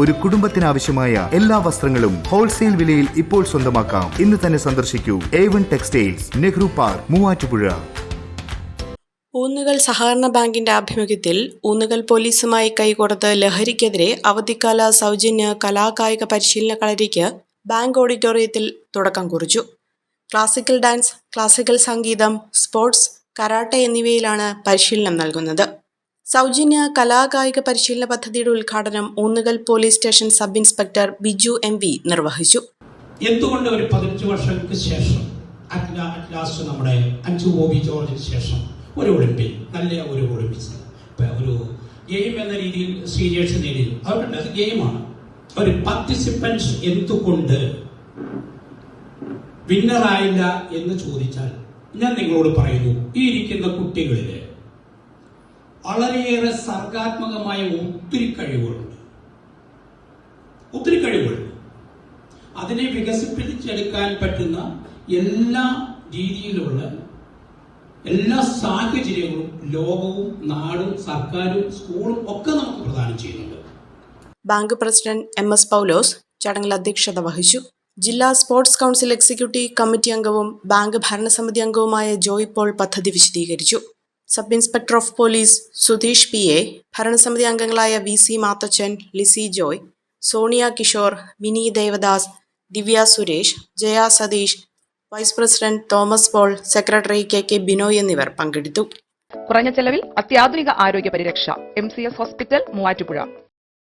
ഒരു കുടുംബത്തിനാവശ്യമായ എല്ലാ വസ്ത്രങ്ങളും ഹോൾസെയിൽ വിലയിൽ ഇപ്പോൾ സ്വന്തമാക്കാം. ഇന്ന് തന്നെ സന്ദർശിക്കൂ. A one textiles Nehru park Muvattupuzha. Oonnukal സഹകരണ ബാങ്കിന്റെ ആഭിമുഖ്യത്തിൽ ഊന്നുകൾ പോലീസുമായി കൈകോർത്ത് ലഹരിക്കെതിരെ അവധിക്കാല സൗജന്യ കലാകായിക പരിശീലന കളരിക്ക് ബാങ്ക് ഓഡിറ്റോറിയത്തിൽ തുടക്കം കുറിച്ചു. ക്ലാസിക്കൽ ഡാൻസ് ക്ലാസിക്കൽ സംഗീതം സ്പോർട്സ് കരാട്ടെ എന്നിവയിലാണ് പരിശീലനം നൽകുന്നത്. സൗജന്യ കലാകായിക പരിശീലന പദ്ധതിയുടെ ഉദ്ഘാടനം Oonnukal police station sub inspector Biju M V നിർവഹിച്ചു. എന്തുകൊണ്ട് ഒരു പതിനഞ്ച് വർഷങ്ങൾക്ക് ശേഷം അറ്റ്ലാസ്റ്റ് നമ്മുടെ അഞ്ചു ബോബി ജോർജിന് ശേഷം ഒരു ഒളിമ്പിക് നല്ല ഒരു ഒളിമ്പിക്സ് ഒരു ഗെയിം എന്ന രീതിയിൽ സീനിയേഴ്സ് നേടി അവരുടെ ഗെയിമാണ്. ഒരു പാർട്ടിസിപ്പൻസ് എന്തുകൊണ്ട് വിന്നറായില്ല എന്ന് ചോദിച്ചാൽ ഞാൻ നിങ്ങളോട് പറയുന്നു ഈ ഇരിക്കുന്ന കുട്ടികളിൽ വളരെയേറെ സർഗാത്മകമായ ഒത്തിരി കഴിവുകളുണ്ട്. ഒത്തിരി കഴിവുകളുണ്ട് അതിനെ വികസിപ്പിച്ചെടുക്കാൻ പറ്റുന്ന എല്ലാ രീതിയിലുള്ള എല്ലാ സാഹചര്യങ്ങളും ലോകവും നാടും സർക്കാരും സ്കൂളും ഒക്കെ നമുക്ക് പ്രദാനം ചെയ്യുന്നുണ്ട്. Bank president M S Paulose ചടങ്ങിൽ അധ്യക്ഷത വഹിച്ചു. ജില്ലാ സ്പോർട്സ് കൗൺസിൽ എക്സിക്യൂട്ടീവ് കമ്മിറ്റി അംഗവും ബാങ്ക് ഭരണസമിതി അംഗവുമായ ജോയ് പോൾ പദ്ധതി വിശദീകരിച്ചു. Sub inspector of police Sudheesh P A ഭരണസമിതി അംഗങ്ങളായ V C Mathachan Lissy Joy Sonia Kishore Mini Devadas Divya Suresh Jaya Satheesh vice president Thomas Paul secretary K K Binoy എന്നിവർ പങ്കെടുത്തു. കുറഞ്ഞ ചെലവിൽ അത്യാധുനിക ആരോഗ്യ പരിരക്ഷ M C S hospital Muvattupuzha.